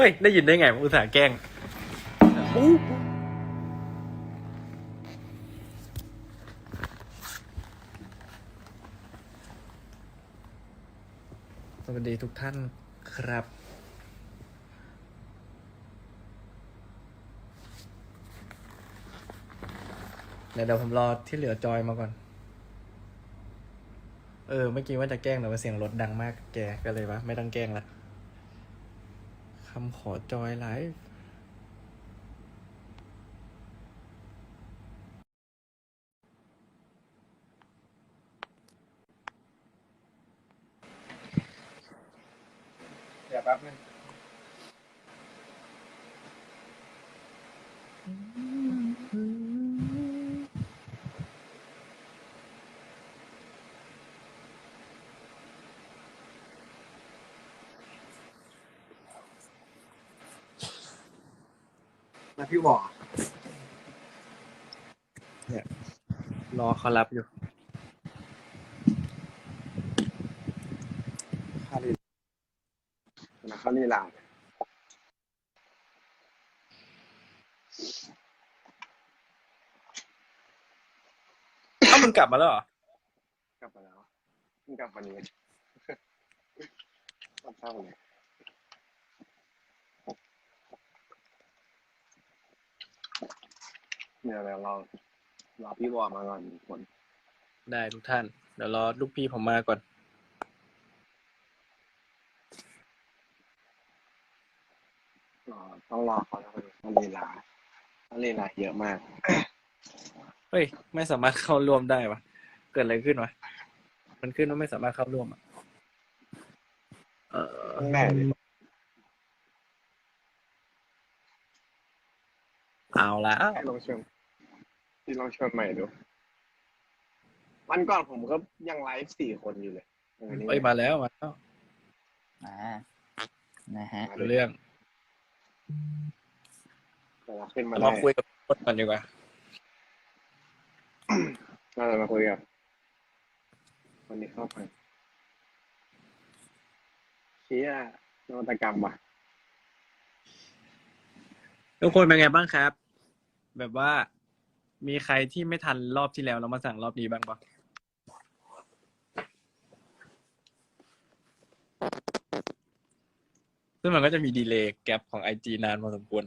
ฮ้ย ได้ยินได้ไงอุตส่าห์แกล้งสวัสดีทุกท่านครับ เดี๋ยวเดี๋ยวผมรอที่เหลือจอยมาก่อน เออ เมื่อกี้ว่าจะแกล้งแต่ว่าเสียงรถดังมากแกก็เลยว่าไม่ต้องแกล้งละ คำขอจอยไลฟ์ มาพี่วอรอเขารับอยู่คารินะเขาลีลาเอ้ามึงกลับมาแล้วเหรอกลับมาแล้วเพิ่งกลับวันนี้ตอนเช้าเลย เนี่ยเดี๋ยวเรารอพี่วอมาก่อนทุกคน ได้ทุกท่าน เดี๋ยวรอลูกพี่ผมมาก่อน รอต้องรอเขาแล้วเขาลีลาเขาลีลาเยอะมาก เฮ้ย ไม่สามารถเข้าร่วมได้วะเกิดอะไรขึ้นวะ มันขึ้นว่าไม่สามารถเข้าร่วมอะ เออแม่ดิ เอาละให้ลองชวนที่ลองชวนใหม่ดูวันก่อนผมก็ยังไลฟ์สี่คนอยู่เลยเออนี่เอ้ยมาแล้วมาแล้วอ่านะฮะรู้เรื่องแต่เราขึ้นมาเราได้มาคุยกับคนก่อนดีกว่าเราจะมาคุยกับคนที่เข้าไปเชี่ยนวัตกรรมว่ะทุกคนเป็นไงบ้างครับ แบบว่า มีใครที่ไม่ทันรอบที่แล้วแล้วมาสั่งรอบนี้บ้างปะซึ่งมันก็จะมีดีเลย์แกลบของไอจีนานพอสมควร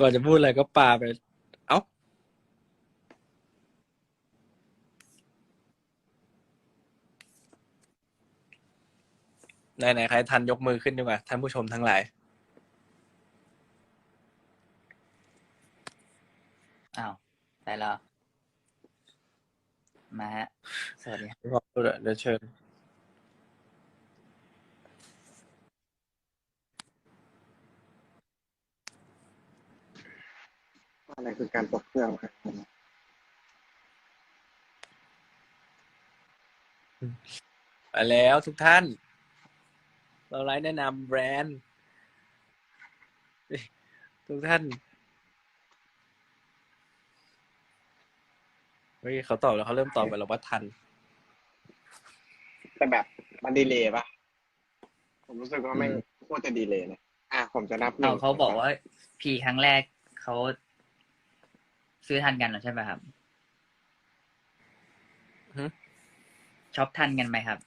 ก่อนจะพูดอะไรก็ปาไป เอ้า ไหนไหนๆใครทันยกมือขึ้นดีกว่า ท่านผู้ชมทั้งหลาย อ้าวได้แล้ว มาฮะ สวัสดีครับขอบคุณเดี๋ยวเชิญ อะไรคือการตกเครื่องครับมาแล้วทุกท่าน เราไลฟ์แนะนำแบรนด์ ทุกท่านเฮ้ยเขาตอบแล้วเขาเริ่มตอบไปแล้วว่าทัน แต่แบบมันดีเลย์ปะผมรู้สึกว่าไม่งโคตรจะดีเลย์เลยอะผมจะนับหนึ่เอางเขาบอกว่าพีครั้งแรกเขา ซื้อทันกันเหรอใช่ไหมครับฮะช็อปทันกันไหมครับ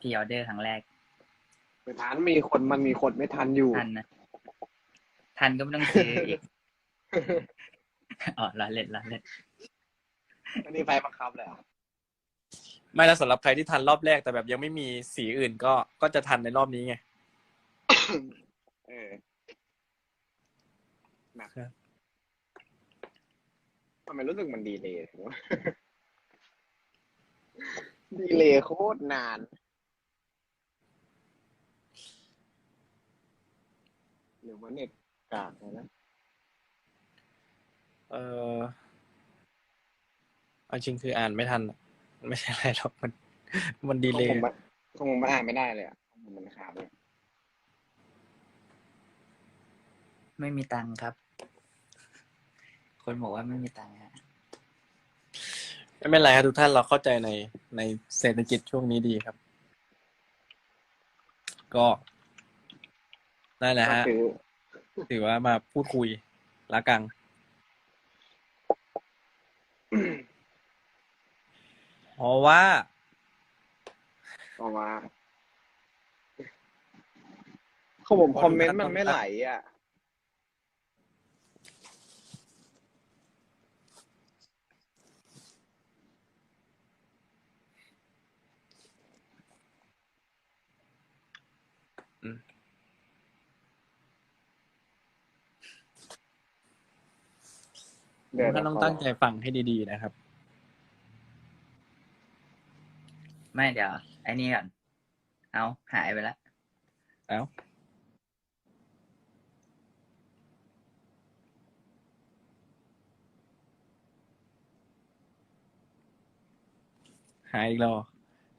พีออเดอร์ครั้งแรกไปทานมีคนมันมีคนไม่ทันอยู่ ทันนะทันก็ไม่ต้องซื้ออีก อ๋อละเล่นละเล่นอันนี้ไฟบังคับเลยเหรอะไม่แล้วสำหรับใครที่ทันรอบแรกแต่แบบยังไม่มีสีอื่นก็ก็จะทันในรอบนี้ไง เออแบบครับทำไมรู้สึกมันดีเลย์วะดีเลย์โคตรนาน หรือว่าเน็ตกากเลยนะ เออเอาจริงคืออ่านไม่ทันอะไม่ใช่อะไรหรอกมัน มันดีเลขย์องผมอะของผมมันอ่านไม่ได้เลยอะของผมมันขาดเลย ไม่มีตังค์ครับ คนบอกว่าไม่มีตังค์ฮะไม่เป็นไรครับทุกท่านเราเข้าใจในในเศรษฐกิจช่วงนี้ดีครับ ก็ได้แหละก็ฮะคือถือว่ามาพูดคุยละกังเพราะว่าเพราะว่าเขาผมคอมเมนต์มันไม่ไหลอะ ท่านต้องตั้งใจฟังให้ดีๆนะครับ ไม่เดี๋ยวไอ้นี่ก่อน เอาหายไปแล้วเอ้าหายอีกแล้วเหรอ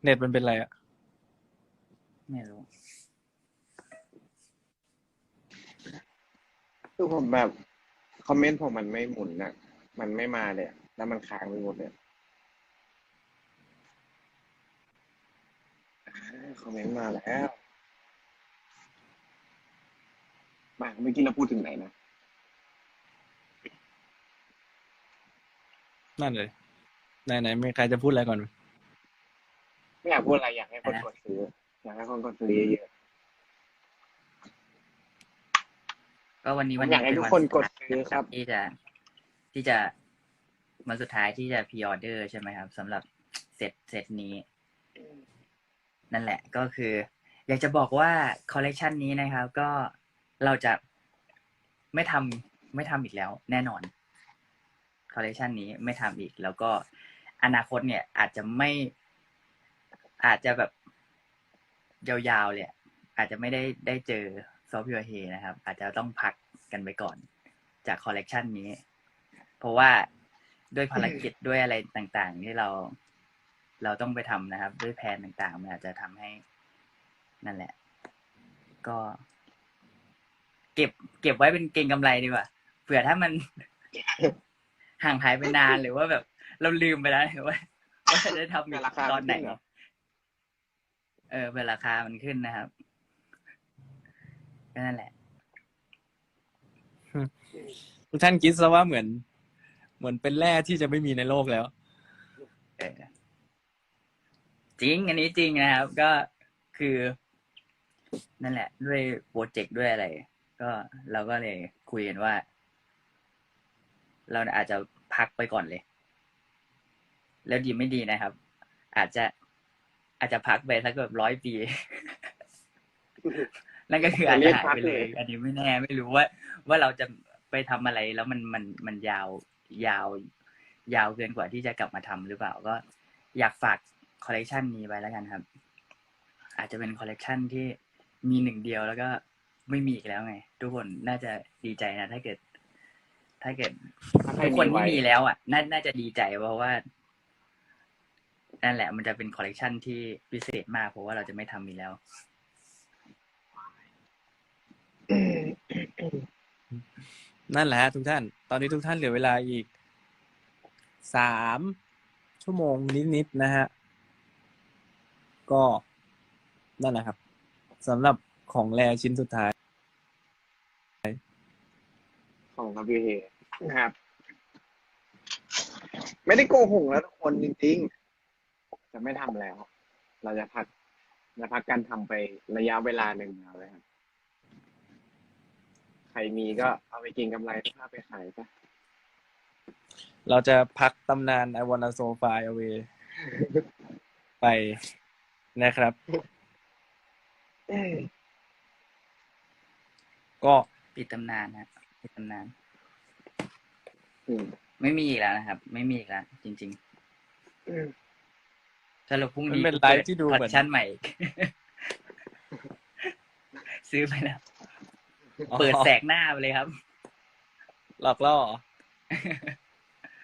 เน็ตมันเป็นไรอะไม่รู้คือผมแบบ คอมเมนต์ผมมันไม่หมุนอะ มันไม่มาเลยอะแล้วมันค้างไปหมดเลยอ่าคอมเมนต์มาแล้วมาเมื่อกี้เราพูดถึงไหนนะ นั่นเลยไหนไหนมีใครจะพูดอะไรก่อนไหมไม่อยากพูดอะไรอยากให้คนกดซื้ออยากให้คนกดซื้อเยอะก็วันนี้ผมวันอยากให้ทุกคนกดซื้อครับที่จะ ที่จะวันสุดท้ายที่จะพ r ออเดอร์ใช่ไหมครับสำหรับเซตเซตนี้ นั่นแหละก็คือ อยากจะบอกว่าคอลเลกชันนี้นะครับ ก็เราจะไม่ทำไม่ทำอีกแล้ว แน่นอนคอลเลกชันนี้ไม่ทำอีก แล้วก็อนาคตเนี่ย อาจจะไม่ อาจจะแบบยาวๆเลยอะอาจจะไม่ได้ได้เจอซอฟต์แวร์เฮนะครับ อาจจะต้องพักกันไปก่อน จากคอลเลกชันนี้ เพราะว่าด้วยภารกิจด้วยอะไรต่างๆ ที่เราเราต้องไปทำนะครับ ด้วยแผนต่างๆ มันอาจจะทำให้นั่นแหละ ก็ เก็บ เก็บไว้เป็นเก็งกำไรดีกว่าเผื่อถ้ามันห่างหายไปนานหรือว่าแบบ เราลืมไปแล้วว่าว่าจะได้ทำอีกราคาตอนไหนขึ้นเหรอเออเวลาราคามันขึ้นนะครับก็นั่นแหละทุกท่านคิดซะว่าเหมือน เหมือนเป็นแร่ที่จะไม่มีในโลกแล้วจริง อันนี้จริงนะครับ ก็คือ นั่นแหละ ด้วยโปรเจกต์ด้วยอะไร ก็เราก็เลยคุยกันว่า เราอาจจะพักไปก่อนเลย แล้วดีไม่ดีนะครับ อาจจะอาจจะพักไปสักแบบร้อยปี นั่นก็คืออาจจะหายไปเลย อันนี้ไม่แน่ไม่รู้ว่า ว่าเราจะไปทำอะไรแล้วมันมันมันยาว ยาว ยาวเกินกว่าที่จะกลับมาทำหรือเปล่าก็ อยากฝากคอลเลกชันนี้ไว้แล้วกันครับ อาจจะเป็นคอลเลกชันที่มีหนึ่งเดียวแล้วก็ไม่มีอีกแล้วไง ทุกคนน่าจะดีใจนะ ถ้าเกิด ถ้าเกิดทุกคนที่มีแล้ว อะน่าน่าจะดีใจเพราะว่านั่นแหละมันจะเป็นคอลเลกชันที่พิเศษมากเพราะว่าเราจะไม่ทำอีกแล้วนั่นแหละทุกท่าน อนนี้ทุกท่านเหลือเวลาอีกสามชั่วโมงนิด ๆ นะฮะ ก็นั่นแหละครับสำหรับของแรชิ้นสุดท้าย ของครับพี่เฮนะครับ ไม่ได้โกหกแล้วทุกคนจริง ๆ จะไม่ทำแล้ว เราจะพักจะพักการทำไประยะเวลาหนึ่งเอาเลยครับ ใครมีก็เอาไปกินกำไรถ้าไปขายซะเราจะพักตำนาน I wanna so far away ไปนะครับ ก็ปิดตำนานฮะปิดตำนาน อืมไม่มีอีกแล้วนะครับ ไม่มีอีกแล้วจริงอืมๆสรุปพรุ่งมันนี้เป็นไลฟ์ที่ดูคอเหลมืเลอน คชันใหม่ซื้อไปแล้ว เปิดแสกหน้าไปเลยครับ หลอกล่อ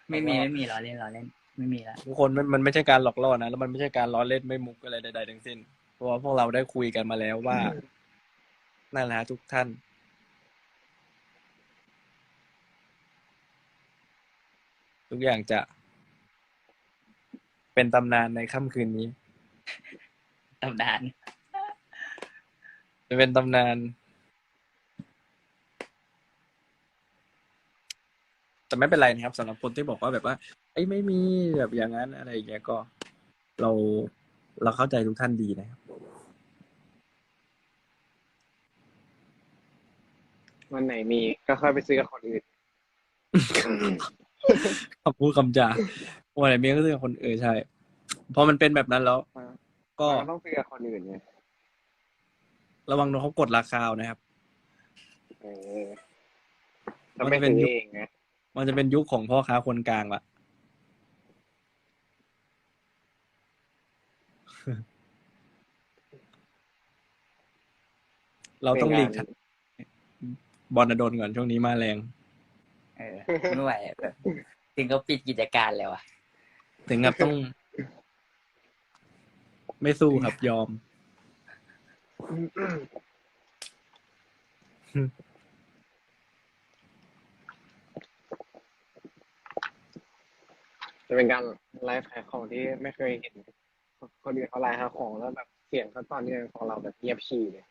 ไม่มีไม่มีล้อเล่นล้อเล่น ไม่มีละทุกคนมันมันไม่ใช่การหลอกล่อนะแล้วมันไม่ใช่การล้อเล่นไม่มุกอะไรใดๆทั้งสิ้น เพราะว่าพวกเราได้คุยกันมาแล้วว่านั่นแหละทุกท่านทุกอย่างจะเป็นตำนานในค่ำคืนนี้ ตำนาน จะเป็นตำนาน แต่ไม่เป็นไรนะครับสำหรับคนที่บอกว่าแบบว่าไอ้ยไม่มีแบบอย่างนั้นอะไรอย่างเงี้ยก็ เราเราเข้าใจทุกท่านดีนะครับ วันไหนมีก็ค่อยไปซื้อกับคนอื่น คำพูดคำจาวันไหนมีก็คือคนเออใช่พอมันเป็นแบบนั้นแล้ว ก็ก็ต้องซื้อกับคนอื่นไงระวังโดนเขากดราคาเอานะครับ เออถ้าไม่ซื้อเองไง มันจะเป็นยุคของพ่อค้าคนกลางละเราต้องหลีกทางบอลโดนก่อนช่วงนี้มาแรง เออไม่ไหวอะแบบถึงเขาปิดกิจการแล้วอะถึงกับต้อง ไม่สู้ครับยอม จะเป็นการไลฟ์ขายของที่ไม่เคยเห็นคนอื่นเขาไลฟ์ขายของแล้วแบบเสียงเขาตอนนี้ของเราแบบเงียบชีเลย